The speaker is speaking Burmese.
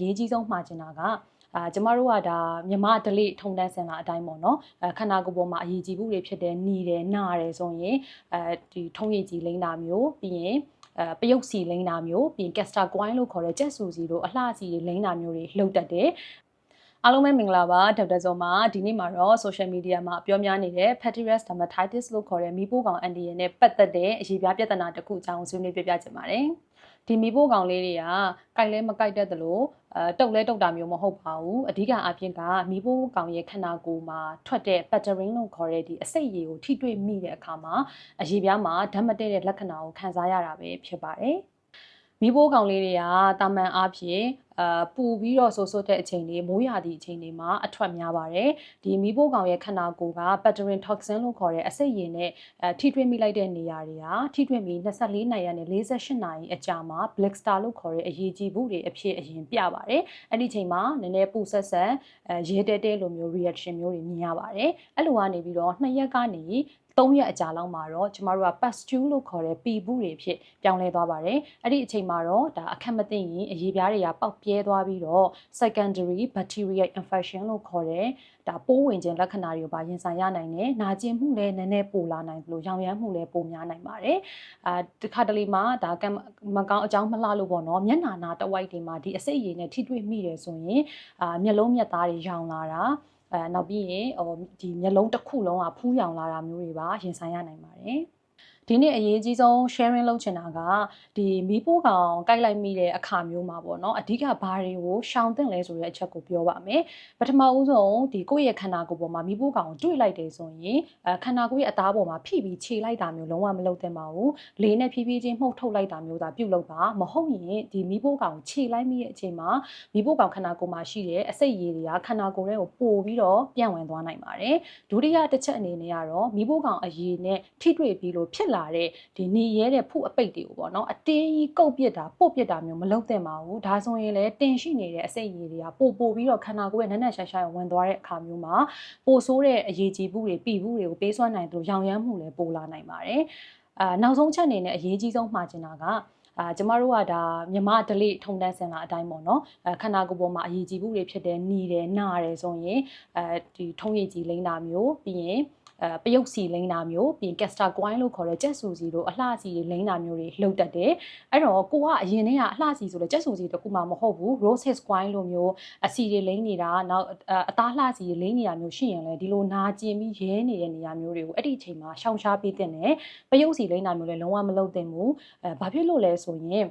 ရေးကြီးဆုံးမှာကျင်တာကအာကျမတို့ကဒါမြမဒလိထုံတန်းစင်လာအတိုင်းပေါ့နော်အဲခန္ဓာကိုယ်ပေါ်မှာအရေးကြီးမှုတွေဖြစ်တယ်หนีတယ်နာတယ်ဆိုရင်အဲဒီထုံးရည်ကြီးလိမ့်တာမျိုးပြီးရင်အဲပယုတ်စီလိမ့်တာမျိုးပြီးရင်ကက်စတာကွိုင်းလို့ခေါ်တဲ့ကြက်ဆူစီတို့အလှစီတွေလိမ့်တာမျိုးတွေလှုပ်တတ်တယ် အားလုံးပဲမင်္ဂလာပါဒေါက်တာဇော်မှာဒီနေ့မှာတော့ social media မှာပြောများနေတဲ့ Pateras dermatitis လို့ခေါ်တဲ့မီးပိုးကောင်အန်တီရဲ့နဲ့ပတ်သက်တဲ့အရေးပြပြဿနာတစ်ခုအကြောင်းဆွေးနွေးပြပြချင်ပါတယ်ဒီမီးပိုးကောင်လေးတွေကကြိုက်လဲမကြိုက်တတ်သလိုအဲတုတ်လဲတုတ်တာမျိုးမဟုတ်ပါဘူးအဓိကအပြင်ကမီးပိုးကောင်ရဲ့ခန္ဓာကိုယ်မှာထွက်တဲ့ pattern လို့ခေါ်တဲ့ဒီအစိတ်ရည်ကိုထိတွေ့မိတဲ့အခါမှာအရေးပြားမှာဓာတ်မတည့်တဲ့လက္ခဏာကိုခံစားရတာပဲဖြစ်ပါတယ်မီးပိုးကောင်လေးတွေကတာမန်အားဖြင့် အာပူပြီးတော့ဆိုးဆိုးတဲ့အချိန်တွေမိုးရာသီအချိန်တွေမှာအထွက်များပါတယ်ဒီမီးပိုးကောင်ရဲ့ခန္ဓာကိုယ်က Paterin toxin လို့ခေါ်တဲ့အဆိပ်ရည်နဲ့အဲထိတွေ့မိလိုက်တဲ့နေရာတွေဟာထိတွေ့ပြီး24နာရီနဲ့48နာရီအကြာမှာ black star လို့ခေါ်တဲ့အရေးကြီးမှုတွေအဖြစ်အရင်ပြပါတယ်အဲ့ဒီချိန်မှာနည်းနည်းပူဆက်ဆက်အဲရဲတဲတဲလိုမျိုး reaction မျိုးတွေမြင်ရပါတယ်အဲ့လိုကနေပြီးတော့2ရက်ကနေ 3ရက်အကြာလောက်မှာတော့ကျမတို့က pustule လို့ခေါ်တဲ့ပီဘူးတွေဖြစ်ပြောင်းလဲသွားပါတယ်အဲ့ဒီအချိန်မှာတော့ဒါအခက်မသိရင်အရေးပြားတွေကပေါက်ပြဲသွားပြီးတော့ secondary bacterial infection လို့ခေါ်တဲ့ဒါပိုးဝင်ခြင်းလက္ခဏာတွေကိုပါရင်ဆိုင်ရနိုင်တယ်။နာကျင်မှုလည်းနည်းနည်းပိုလာနိုင်လို့ရောင်ရမ်းမှုလည်းပိုများနိုင်ပါတယ်။အာဒီခါတလေမှာဒါကမကောင်းအကြောင်းမလှလို့ပေါ့နော်။မျက်နှာနာတဝိုက်တွေမှာဒီအစိတ်အရည်နဲ့ထိတွေ့မိတယ်ဆိုရင်အာမျက်လုံးမျက်သားတွေရောင်လာတာ အဲနောက်ပြီးရင်ဟိုဒီမျက်လုံးတစ်ခုလုံးကဖူးရောင်လာတာမျိုးတွေပါရင်ဆိုင်ရနိုင်ပါတယ်။ ဒီနေ့အရေးကြီးဆုံး sharing လုပ်ချင်တာကဒီမီးပိုးကောင်ကိုက်လိုက်မိတဲ့အခါမျိုးမှာပေါ့နော်အဓိကဘာတွေကိုရှောင်သင့်လဲဆိုတဲ့အချက်ကိုပြောပါမယ်ပထမဦးဆုံးဒီကိုယ့်ရဲ့ခန္ဓာကိုယ်ပေါ်မှာမီးပိုးကောင်ကိုတွေ့လိုက်တယ်ဆိုရင်အဲခန္ဓာကိုယ်ရဲ့အသားပေါ်မှာဖိပြီးခြေလိုက်တာမျိုးလုံးဝမလုပ်သင့်ပါဘူးလေးနဲ့ဖြည်းဖြည်းချင်းမှုတ်ထုတ်လိုက်တာမျိုးသာပြုလုပ်ပါမဟုတ်ရင်ဒီမီးပိုးကောင်ခြေလိုက်မိတဲ့အချိန်မှာမီးပိုးကောင်ခန္ဓာကိုယ်မှာရှိတဲ့အဆိပ်ရည်တွေကခန္ဓာကိုယ်ထဲကိုပို့ပြီးတော့ပြန့်ဝင်သွားနိုင်ပါတယ်ဒုတိယတစ်ချက်အနေနဲ့ကတော့မီးပိုးကောင်အရည်နဲ့ထိတွေ့ပြီးလို့ဖြစ်လာတဲ့ဒီနေရဲတဲ့ဖုအပိတ်တွေကိုပေါ့နော်အတင်းကြီးကုတ်ပစ်တာပို့ပစ်တာမျိုးမလုပ်သင့်ပါဘူးဒါဆိုရင်လည်းတင်ရှိနေတဲ့အစိတ်ရည်တွေကပို့ပို့ပြီးတော့ခန္ဓာကိုယ်ရဲ့နက်နက်ရှာရှာဝင်သွားတဲ့အခါမျိုးမှာပိုဆိုးတဲ့အရေးကြီးမှုတွေပြီမှုတွေကိုပေးစွမ်းနိုင်သလိုရောင်ရမ်းမှုလည်းပိုလာနိုင်ပါတယ်အာနောက်ဆုံးချက်အနေနဲ့အရေးကြီးဆုံးမှာကျင်တာကအာကျမတို့ကဒါမြမဒလိထုံတန်းစင်လာအတိုင်းပေါ့နော်အဲခန္ဓာကိုယ်ပေါ်မှာအရေးကြီးမှုတွေဖြစ်တယ်หนีတယ်နာတယ်ဆိုရင်အဲဒီထုံးရည်ကြီးလိမ့်တာမျိုးပြီးရင် အဲပယုတ်စီလိမ့်တာမျိုးပြီးကက်စတာကွိုင်းလို့ခေါ်တဲ့ကြက်ဆူစီတို့အလှစီတွေလိမ့်တာမျိုးတွေလှုပ်တတ်တယ်အဲ့တော့ကိုကအရင်တည်းကအလှစီဆိုလဲကြက်ဆူစီတခုမှမဟုတ်ဘူး roses coin လိုမျိုးအစီတွေလိမ့်နေတာနောက်အသားလှစီတွေလိမ့်နေတာမျိုးရှိရင်လဲဒီလိုနာကျင်ပြီးရဲနေတဲ့နေရာမျိုးတွေကိုအဲ့ဒီအချိန်မှာရှောင်ရှားပေးတဲ့နဲ့ပယုတ်စီလိမ့်တာမျိုးလဲလုံးဝမလုပ်သင့်ဘူးအဲဘာဖြစ်လို့လဲဆိုရင်